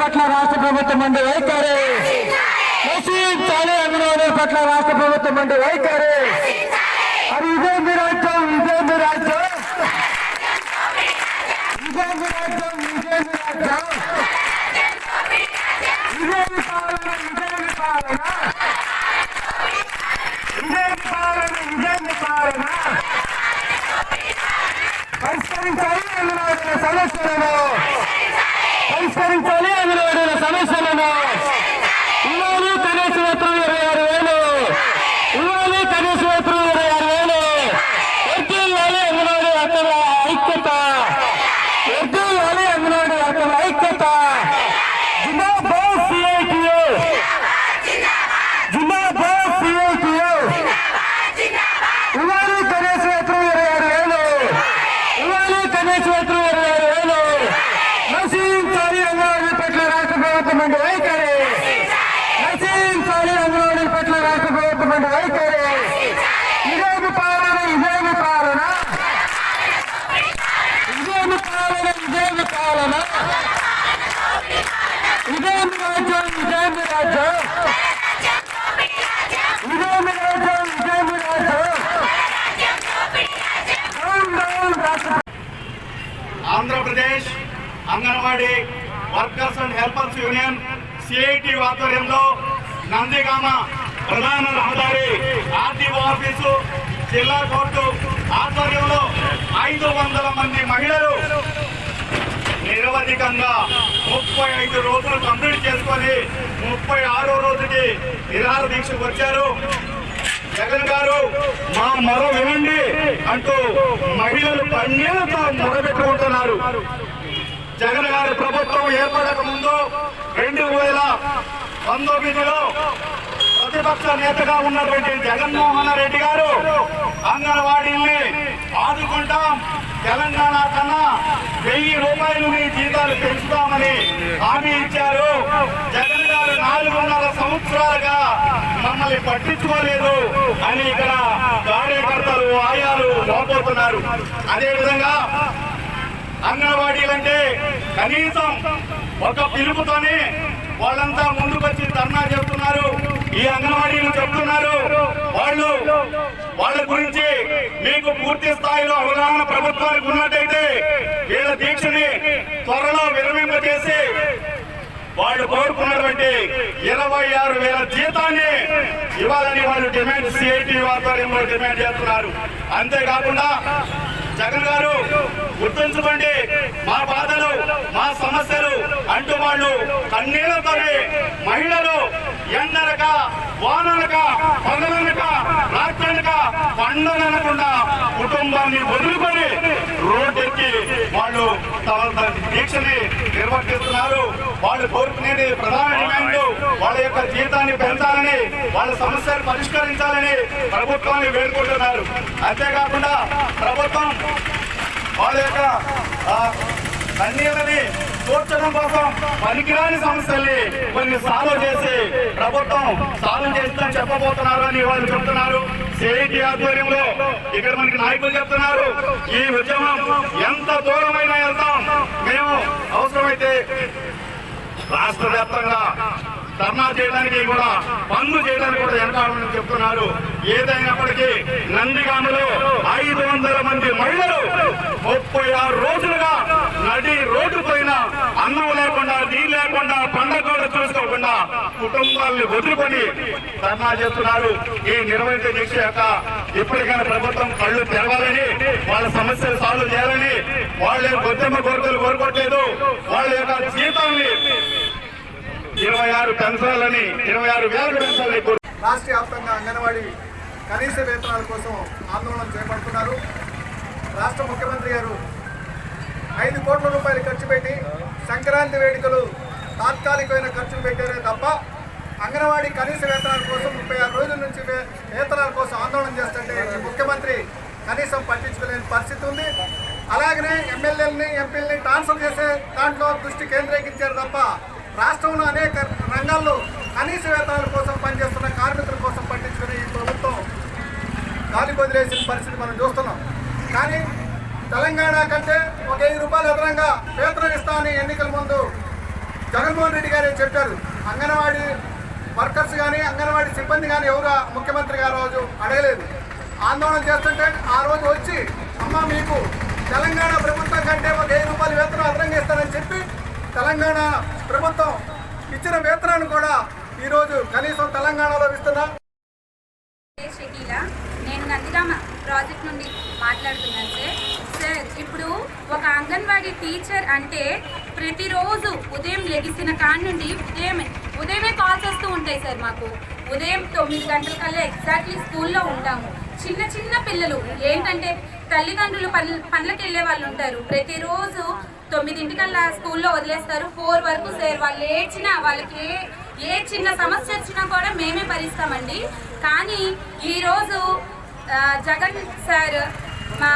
పట్ల రాష్ట్ర ప్రభుత్వం ఉండే వైఖరి నశించాలి అంగన్వాడీల పట్ల రాష్ట్ర ప్రభుత్వం ఉండే వైఖరి అది ఇదే మీ రాజ్యం ఇదే మీ రాజ్యం ఇదే మీ రాజ్యం ఇదే మీ రాజ్యం ఇదే మీ పాలన ఇదే మీ పాలన ఇదే మీ పాలన ఇదే మీ పాలన పరిష్కరించాలి అంగన్వాడీల సమస్యలను రాష్ట్ర ప్రభుత్వం అంటే వైఖరి నశించాలి అంగన్వాడీ పట్ల రాష్ట్ర ప్రభుత్వం అంటే వైఖరి ఇదేమి పాలన ఇదేమి పాలన ఇదేమి పాలన ఇదేమి పాలన ఇదేమి రాజ్యం ఇదేమి రాజ్యం ఇదేమి రాజ్యం ఇదేమి రాజ్యం డౌన్ డౌన్ రాష్ట్ర Andhra Pradesh anganwadi workers and helpers union CIT ఆధ్వర్యంలో నందిగామ ప్రధాన రహదారి ఆర్టీఓ ఆఫీసు జిల్లా కోర్టు ఆధ్వర్యంలో ఐదు వందల మంది మహిళలు నిరవధికంగా ముప్పై ఐదు రోజులు కంప్లీట్ చేసుకొని ముప్పై ఆరో రోజుకి నిరాహార దీక్షకు వచ్చారు జగన్ గారు మా మరో వినండి అంటూ మహిళలు పన్నేలతో మొదలెట్టుకుంటున్నారు జగన్ గారి ప్రభుత్వం ఏర్పడక ముందు రెండు వేల పంతొమ్మిదిలో ప్రతిపక్ష నేతగా ఉన్నటువంటి జగన్మోహన్ రెడ్డి గారు అంగన్వాడీల్ని ఆదుకుంటాం తెలంగాణ కన్నా వెయ్యి రూపాయలు మీ జీతాలు పెంచుతామని హామీ ఇచ్చారు జగన్ గారు నాలుగున్నర సంవత్సరాలుగా మమ్మల్ని పట్టించుకోలేదు అని ఇక్కడ కార్యకర్తలు ఆయాలు మోపోతున్నారు అదేవిధంగా అంగన్వాడీలంటే కనీసం ఒక పిలుపుతోనే వాళ్ళంతా ముందుకొచ్చి ధర్నా చెప్తున్నారు ఈ అంగన్వాడీలు చెప్తున్నారు వాళ్ళు వాళ్ళ గురించి మీకు పూర్తి స్థాయిలో అవగాహన ప్రభుత్వానికి ఉన్నట్టయితే వీళ్ళ దీక్షని త్వరలో విరమింపజేసి వాళ్ళు కోరుకున్నటువంటి ఇరవై ఆరు వేల జీతాన్ని ఇవ్వాలని వాళ్ళు డిమాండ్ సిఐటి వారితో డిమాండ్ చేస్తున్నారు అంతేకాకుండా జగన్ గారు గుర్తుంచుకోండి మా బాధలు మా సమస్యలు అంటూ వాళ్ళు కన్నీళ్లతోనే మహిళలు ఎండలక వానలక పగలనక రాత్రనక పండలనకుండా కుటుంబాన్ని వదులుకొని రోడ్డెక్కి వాళ్ళు తమ దీక్షని నిర్వర్తిస్తున్నారు వాళ్ళు కోరుకునేది ప్రధాన డిమాండ్ వాళ్ళ యొక్క జీతాన్ని పెంచాలని వాళ్ళ సమస్యలు పరిష్కరించాలని ప్రభుత్వాన్ని వేడుకుంటున్నారు అంతేకాకుండా ప్రభుత్వం వాళ్ళ యొక్క కన్నీళ్ళని కూర్చడం కోసం పనికిరాని సమస్యల్ని కొన్ని సాల్వ్ చేసి ప్రభుత్వం సాల్వ్ చేస్తా చెప్పబోతున్నారు అని వాళ్ళు చెప్తున్నారు సిఐటి ఆధ్వర్యంలో ఇక్కడ మనకి నాయకులు చెప్తున్నారు ఈ ఉద్యమం ఎంత దూరమైన వెళ్తాం మేము అవసరమైతే రాష్ట్ర వ్యాప్తంగా ధర్నా చేయడానికి కూడా పన్ను చేయడానికి కూడా వెనకాలని చెప్తున్నారు ఏదైనప్పటికీ నందిగామలో ఐదు వందల మంది మహిళలు ముప్పై ఆరు రోజులుగా నడి రోడ్డు పైన అన్నం లేకుండా నీళ్ళు లేకుండా పండగ కూడా చూసుకోకుండా కుటుంబాలను వదులుకొని ధర్నా చేస్తున్నారు ఈ నిర్వహిత దీక్ష యొక్క ఇప్పటికైనా ప్రభుత్వం కళ్ళు తెరవాలని వాళ్ళ సమస్యలు సాల్వ్ చేయాలని వాళ్ళ గొద్దెమ్మ కోరికలు కోరుకోవట్లేదు వాళ్ళ యొక్క జీవిత ఇరవై ఆరు పెన్షన్లని ఇరవై ఆరు వేలకు పెన్షన్లని రాష్ట్ర వ్యాప్తంగా అంగన్వాడీ కనీస వేతనాల కోసం ఆందోళన చేపడుతున్నారు రాష్ట్ర ముఖ్యమంత్రి గారు ఐదు కోట్ల రూపాయలు ఖర్చు పెట్టి సంక్రాంతి వేడుకలు తాత్కాలికమైన ఖర్చులు పెట్టారే తప్ప అంగన్వాడీ కనీస వేతనాల కోసం ముప్పై ఆరు రోజుల నుంచి వేతనాల కోసం ఆందోళన చేస్తుంటే ముఖ్యమంత్రి కనీసం పట్టించుకోలేని పరిస్థితి ఉంది అలాగనే ఎమ్మెల్యేలని ఎంపీలని ట్రాన్స్ఫర్ చేసే దాంట్లో దృష్టి కేంద్రీకరించారు తప్ప రాష్ట్రంలో అనేక రంగాల్లో కనీస వేతనాల కోసం పనిచేస్తున్న కార్మికుల కోసం పట్టించుకునే ఈ ప్రభుత్వం గాలి వదిలేసిన పరిస్థితి మనం చూస్తున్నాం కానీ తెలంగాణ కంటే ఒక ఐదు రూపాయలు అదనంగా వేతనం ఇస్తామని ఎన్నికల ముందు జగన్మోహన్ రెడ్డి గారే చెప్పారు అంగన్వాడీ వర్కర్స్ కానీ అంగన్వాడీ సిబ్బంది కానీ ఎవరు ముఖ్యమంత్రి గారు రోజు అడగలేదు ఆందోళన చేస్తుంటే ఆ రోజు వచ్చి అమ్మ మీకు తెలంగాణ ప్రభుత్వం కంటే ఒక ఐదు రూపాయలు వేతనం అదనంగా ఇస్తారని చెప్పి తెలంగాణ ప్రభుత్వం ఇచ్చిన వేతనాన్ని కూడా ఈరోజు కనీసం తెలంగాణలో ఇస్తున్నా నేను నందిగామ ప్రాజెక్ట్ నుండి మాట్లాడుతున్నాను సార్ సార్ ఇప్పుడు ఒక అంగన్వాడీ టీచర్ అంటే ప్రతిరోజు ఉదయం లెగిసిన కాడి నుండి ఉదయమే ఉదయమే కాల్ వస్తూ ఉంటాయి సార్ మాకు ఉదయం తొమ్మిది గంటల కల్లా ఎగ్జాక్ట్లీ స్కూల్లో ఉంటాము చిన్న చిన్న పిల్లలు ఏంటంటే తల్లిదండ్రులు పనులకి వెళ్ళే వాళ్ళు ఉంటారు ప్రతిరోజు తొమ్మిదింటికల్లా స్కూల్లో వదిలేస్తారు ఫోర్ వరకు సార్ వాళ్ళు ఏడ్చినా వాళ్ళకి ఏ చిన్న సమస్య వచ్చినా కూడా మేమే భరిస్తామండి కానీ ఈరోజు జగన్ సార్ మా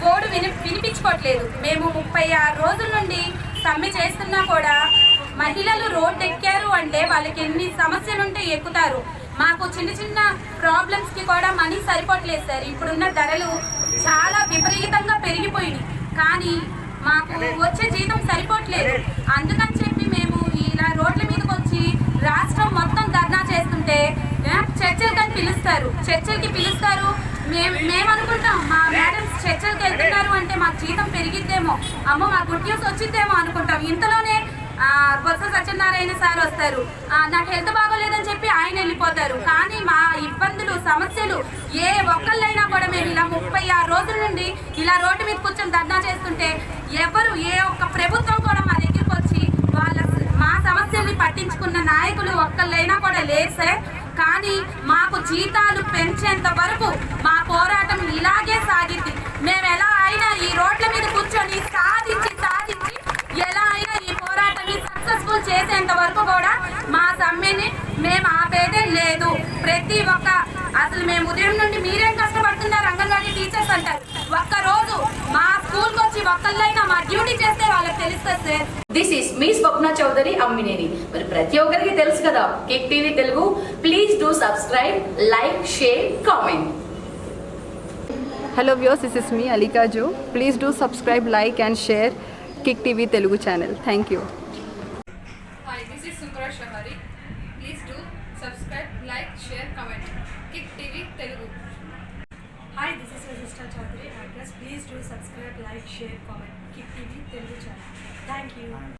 బోర్డు విని వినిపించుకోవట్లేదు మేము ముప్పై ఆరు రోజుల నుండి సమ్మె చేస్తున్నా కూడా మహిళలు రోడ్డు ఎక్కారు అంటే వాళ్ళకి ఎన్ని సమస్యలు ఉంటే ఎక్కుతారు మాకు చిన్న చిన్న ప్రాబ్లమ్స్కి కూడా మనీ సరిపోవట్లేదు సార్ ఇప్పుడున్న ధరలు చాలా విపరీతంగా పెరిగిపోయినాయి కానీ మాకు వచ్చే జీతం సరిపోవట్లేదు అందుకని చెప్పి మేము ఇలా రోడ్ల మీదకి వచ్చి రాష్ట్రం మొత్తం ధర్నా చేస్తుంటే చర్చలకని పిలుస్తారు చర్చలకి పిలుస్తారు మేము మేము అనుకుంటాం మా మేడం చర్చలకు వెళ్తున్నారు అంటే మాకు జీతం పెరిగిద్దేమో అమ్మో మా గుడ్ న్యూస్ వచ్చిద్దేమో అనుకుంటాం ఇంతలోనే సత్యనారాయణ సార్ వస్తారు నాకు హెల్త్ బాగోలేదని చెప్పి ఆయన వెళ్ళిపోతారు కానీ మా ఇబ్బందులు సమస్యలు ఏ ఒక్కళ్ళైనా కూడా మేము ఇలా ముప్పై ఆరు రోజుల నుండి ఇలా రోడ్డు మీద కూర్చొని ధర్నా చేస్తుంటే ఎవరు ఏ ఒక్క ప్రభుత్వం కూడా మా దగ్గరికి వచ్చి వాళ్ళ మా సమస్యల్ని పట్టించుకున్న నాయకులు ఒక్కళ్ళైనా కూడా లేసే కానీ మాకు జీతాలు పెంచేంత వరకు మా పోరాటం ఇలాగే సాగింది మేము ఎలా అయినా ఈ రోడ్ల మీద కూర్చొని సాధించి చేసేంత వరకు కూడా మా సమ్మెని మేము ఆపేదే లేదు ప్రతి ఒక్క అసలు మేము ఉదయం నుండి మీరేం కష్టపడుతున్నారు అంగన్వాడీ టీచర్స్ అంటారు ఒక్కరోజు మా స్కూల్కి వచ్చి ఒక్కళ్ళైనా మా డ్యూటీ చేస్తే వాళ్ళకి తెలుస్తుంది sir this is me Swapna Chowdary Ammineni మరి ప్రతి ఒక్కరికి తెలుసు కదా kick TV Telugu please do subscribe like share comment hello views this is me Alikaju please do subscribe like and share kick TV Telugu channel thank you Like, share, comment. Kick TV Telugu. Hi, this is Rajishta Chaudhary. Please do subscribe, like, share, comment. Kick TV Telugu channel. Thank you.